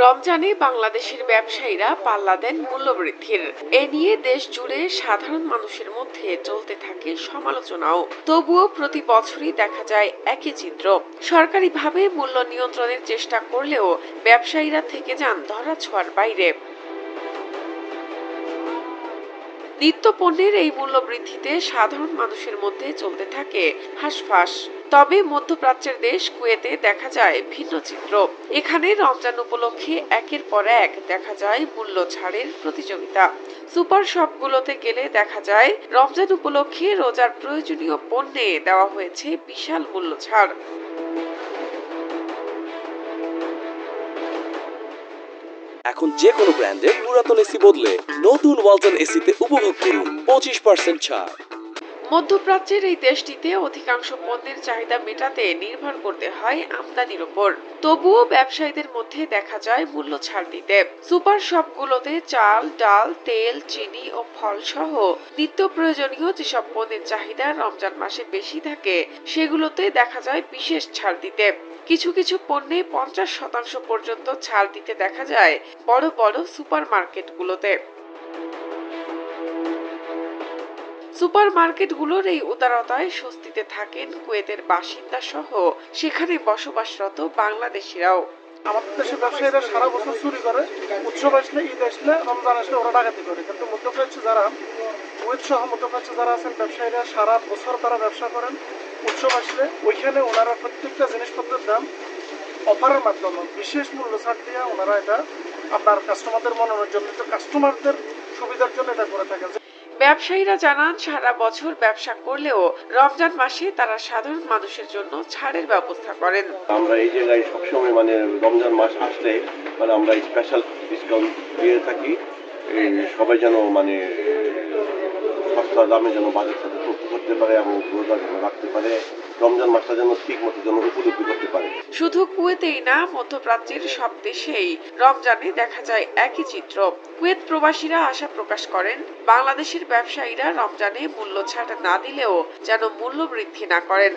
রমজানে বাংলাদেশের ব্যবসায়ীরা পাল্লা দেন মূল্যবৃদ্ধির। এ নিয়ে দেশ জুড়ে সাধারণ মানুষের মধ্যে চলতে থাকে সমালোচনাও। তবুও প্রতি বছরই দেখা যায় একই চিত্র। সরকারিভাবে মূল্য নিয়ন্ত্রণের চেষ্টা করলেও ব্যবসায়ীরা থেকে যান ধরা ছোঁয়ার বাইরে। নিত্য পণ্যের এই মূল্য বৃদ্ধিতে সাধারণ মানুষের মধ্যে চলতে থাকে হাঁসফাঁস। তবে মধ্যপ্রাচ্যের দেশ কুয়েতে দেখা যায় ভিন্ন চিত্র। এখানে রমজান উপলক্ষে একের পর এক দেখা যায় মূল্য ছাড়ের প্রতিযোগিতা। সুপার শপগুলোতে গেলে দেখা যায় রমজান উপলক্ষে রোজার প্রয়োজনীয় পণ্যে দেওয়া হয়েছে বিশাল মূল্য ছাড়। এখন যে কোনো ব্র্যান্ডের পুরাতন এসি বদলে নতুন ওয়ালটন এসিতে উপভোগ করুন পঁচিশ পার্সেন্ট ছাড়। মধ্যপ্রাচ্যের এই দেশটিতে অধিকাংশ পণ্যের চাহিদা মেটাতে নির্ভর করতে হয় আমদানির ওপর। তবুও ব্যবসায়ীদের মধ্যে দেখা যায় মূল্য ছাড় দিতে। সুপার শপগুলোতে চাল, ডাল, তেল, চিনি ও ফল সহ নিত্য প্রয়োজনীয় যেসব পণ্যের চাহিদা রমজান মাসে বেশি থাকে, সেগুলোতে দেখা যায় বিশেষ ছাড় দিতে। কিছু কিছু পণ্যে পঞ্চাশ শতাংশ পর্যন্ত ছাড় দিতে দেখা যায় বড় বড় সুপার মার্কেটগুলোতে সুপার মার্কেটগুলোর এই উদারতায় স্বস্তিতে থাকেন কুয়েতের বাসিন্দা সহ সেখানে বসবাসরত বাংলাদেশিরাও। আমাদের দেশের ব্যবসায়ীরা সারা বছর চুরি করে, উৎসব আসলে, ঈদ আসলে, রমজান আসলে ওরা ডাকাতি করে। কিন্তু মধ্যপ্রাচ্যে যারা, কুয়েত সহ মধ্যপ্রাচ্যে যারা আছেন, ব্যবসায়ীরা সারা বছর তারা ব্যবসা করেন, উৎসব আসলে, ওইখানে ওনারা প্রত্যেকটা জিনিসপত্রের দাম অফারের মাধ্যমে, বিশেষ মূল্য ছাড় দিয়ে ওনারা এটা আপনার কাস্টমারদের মনোরঞ্জন কাস্টমারদের সুবিধার জন্য এটা করে থাকে ব্যবসায়ীরা জানান, সারা বছর ব্যবসা করলেও রমজান মাসে তারা সাধারণ মানুষের জন্য ছাড়ের ব্যবস্থা করেন। আমরা এই জায়গায় সবসময় মানে রমজান মাস আসলে মানে আমরা স্পেশাল ডিসকাউন্ট দিয়ে থাকি। সবাই যেন মানে সস্তা দামে যেন বাজার সাথে করতে পারে এবং রোজা যেন রাখতে পারে। রমজান মাসটা যেন ঠিক মতো যেন উপলব্ধি করতে পারে। শুধু কুয়েতেই না, মধ্যপ্রাচ্যের সব দেশেই রমজানে দেখা যায় একই চিত্র। কুয়েত প্রবাসীরা আশা প্রকাশ করেন, বাংলাদেশের ব্যবসায়ীরা রমজানে মূল্য ছাড় না দিলেও যেন মূল্য বৃদ্ধি না করেন।